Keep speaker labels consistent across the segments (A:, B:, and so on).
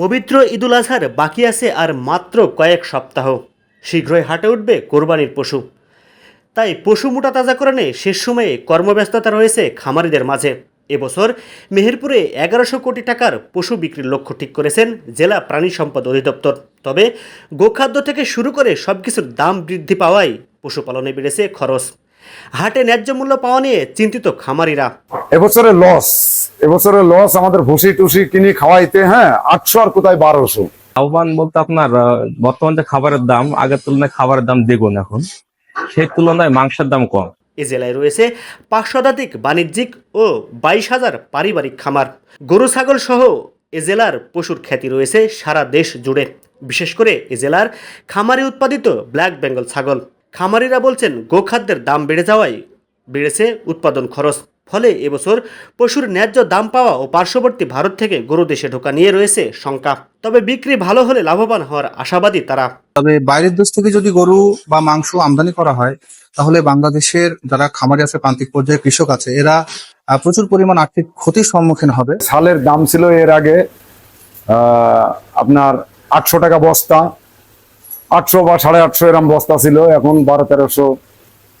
A: পবিত্র ঈদুল আজহার বাকি আছে আর মাত্র কয়েক সপ্তাহ। শীঘ্রই হাটে উঠবে কোরবানির পশু। তাই পশু মোটা তাজাকরণে শেষ সময়ে কর্মব্যস্ততা রয়েছে খামারিদের মাঝে। এবছর মেহেরপুরে এগারোশো কোটি টাকার পশু বিক্রির লক্ষ্য ঠিক করেছেন জেলা প্রাণী সম্পদ অধিদপ্তর। তবে গোখাদ্য থেকে শুরু করে সব কিছুর দাম বৃদ্ধি পাওয়ায় পশুপালনে বেড়েছে খরচ। হাটে ন্যায্য মূল্য পাওয়া নিয়ে চিন্তিত খামারিরা।
B: এবছরে লস। এবছরে লস আমাদের ভুসি টুসি কিনে খাওয়াইতে হ্যাঁ আটশো আর কোথায় বারোশো।
C: লাভবান বলতে আপনার বর্তমান যে খাবারের দাম আগের তুলনায় খাবারের দাম দ্বিগুণ এখন। সেই তুলনায় মাংসের দাম কম।
A: এ জেলায় রয়েছে পাঁচ শতাধিক বাণিজ্যিক ও বাইশ হাজার পারিবারিক খামার। গরু ছাগল সহ এ জেলার পশুর খ্যাতি রয়েছে সারা দেশ জুড়ে। বিশেষ করে এ জেলার খামারে উৎপাদিত ব্ল্যাক বেঙ্গল ছাগল। খামারিরা বলছেন গোখাদ্যের দাম বেড়ে যাওয়ায় বেড়েছে উৎপাদন খরচ। ফলে এবছর পশুর ন্যায্য দাম পাওয়া ও পার্শ্ববর্তী ভারত থেকে গরু দেশে ঢোকা নিয়ে রয়েছে শঙ্কা। তবে বিক্রি ভালো হলে লাভবান হওয়ার আশাবাদী তারা।
D: তবে বাইরের দেশ থেকে যদি গরু বা মাংস আমদানি করা হয় তাহলে বাংলাদেশের যারা খামারি আছে প্রান্তিক পর্যায়ে কৃষক আছে এরা আহ, প্রচুর পরিমাণ আর্থিক ক্ষতির সম্মুখীন হবে।
B: সালের দাম ছিল এর আগে আহ, আপনার আটশো টাকা বস্তা। আটশো বা সাড়ে আটশো গ্রাম বস্তা ছিল এখন বারো তেরোশো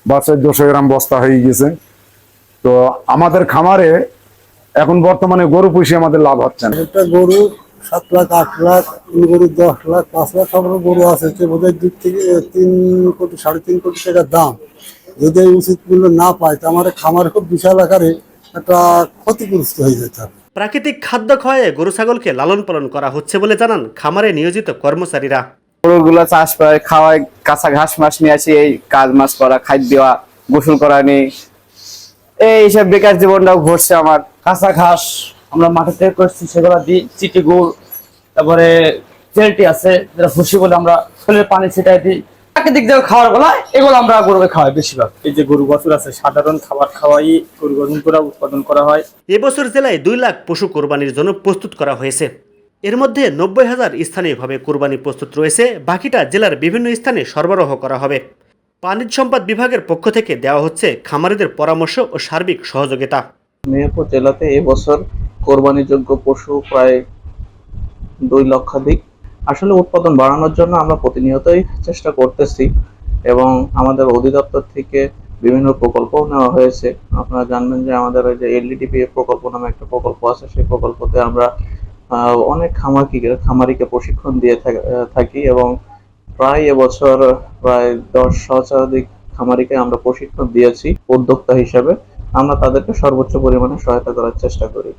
B: বা চোদ্দশো গ্রাম বস্তা হয়ে গেছে। তো আমাদের খামারে এখন বর্তমানে গরু পুষে আমাদের লাভ হচ্ছে না।
E: একটা গরু সাত লাখ আট লাখ গরু দশ লাখ পাঁচ লাখ সব গরু আছে সে বোধহয় দুই থেকে তিন কোটি সাড়ে তিন কোটি টাকার দাম। যদি উচিত মূল্য না পায় তো আমার খামার খুব বিশাল আকারে একটা ক্ষতিগ্রস্ত হয়ে যেতে হবে।
A: প্রাকৃতিক খাদ্য খাওয়ায় গরু ছাগলকে লালন পালন করা হচ্ছে বলে জানান খামারে নিয়োজিত কর্মচারীরা।
F: গরুগুলো চাষ করে খাওয়ায় কাঁচা ঘাস মাস নিয়ে আসি এই কাজ মাছ করা খাদ্য দেওয়া গোসল করা নেই এই সব বেকার জীবনটাও ঘটছে আমার। কাঁচা ঘাস আমরা মাঠে থেকে করছি সেগুলো দিই চিটি গুড় তারপরে চেলটি আছে যেটা ভুসি বলে আমরা ফুলের পানি ছিটাই দিই। প্রাকৃতিক যে খাবারগুলা এগুলো আমরা গরুকে খাওয়াই বেশিরভাগ।
G: এই যে গরু বাছুর আছে সাধারণ খাবার খাওয়াই গরু গঠন করা উৎপাদন করা হয়।
A: এবছর জেলায় দুই লাখ পশু কোরবানির জন্য প্রস্তুত করা হয়েছে। এর মধ্যে নব্বই হাজার স্থানীয়ভাবে কোরবানি প্রস্তুত রয়েছে বাকিটা জেলার বিভিন্ন স্থানে সরবরাহ করা হবে। পানিজ সম্পদ বিভাগের পক্ষ থেকে দেওয়া হচ্ছে খামারিদের পরামর্শ ও সার্বিক সহযোগিতা।
H: মেহেরপুর জেলাতে এবছর কোরবানিযোগ্য পশু প্রায় দুই লক্ষাধিক। আসলে উৎপাদন বাড়ানোর জন্য আমরা প্রতিনিয়তই চেষ্টা করতেছি এবং আমাদের অধিদপ্তর থেকে বিভিন্ন প্রকল্পও নেওয়া হয়েছে। আপনারা জানবেন যে আমাদের ওই যে এলডিডিপি প্রকল্প নামে একটা প্রকল্প আছে, সেই প্রকল্পতে আমরা অনেক খামারিকে খামারিকে প্রশিক্ষণ দিয়ে থাকি এবং প্রায় এবছর প্রায় দশ সহস্রাধিক খামারিকে আমরা প্রশিক্ষণ দিয়েছি উদ্যোক্তা হিসাবে। আমরা তাদেরকে সর্বোচ্চ পরিমাণে সহায়তা করার চেষ্টা করি।